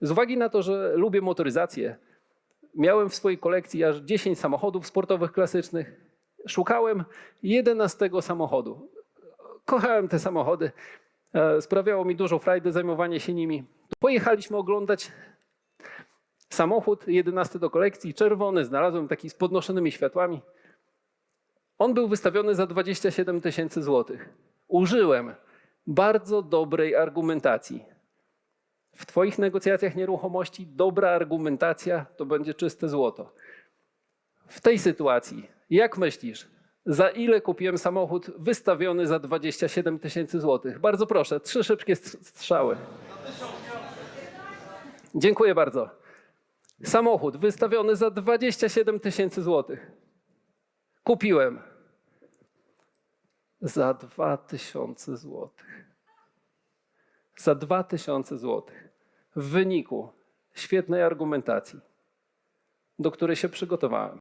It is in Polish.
Z uwagi na to, że lubię motoryzację, miałem w swojej kolekcji aż 10 samochodów sportowych klasycznych. Szukałem 11 samochodu. Kochałem te samochody. E, Sprawiało mi dużą frajdę zajmowanie się nimi. Pojechaliśmy oglądać samochód 11 do kolekcji, czerwony, znalazłem taki z podnoszonymi światłami. On był wystawiony za 27 tysięcy złotych. Użyłem bardzo dobrej argumentacji. W Twoich negocjacjach nieruchomości dobra argumentacja to będzie czyste złoto. W tej sytuacji, jak myślisz, za ile kupiłem samochód wystawiony za 27 tysięcy złotych? Bardzo proszę, trzy szybkie st- strzały. Dziękuję bardzo. Samochód wystawiony za 27 tysięcy złotych. Kupiłem za 2000 złotych. Za 2000 złotych. W wyniku świetnej argumentacji, do której się przygotowałem.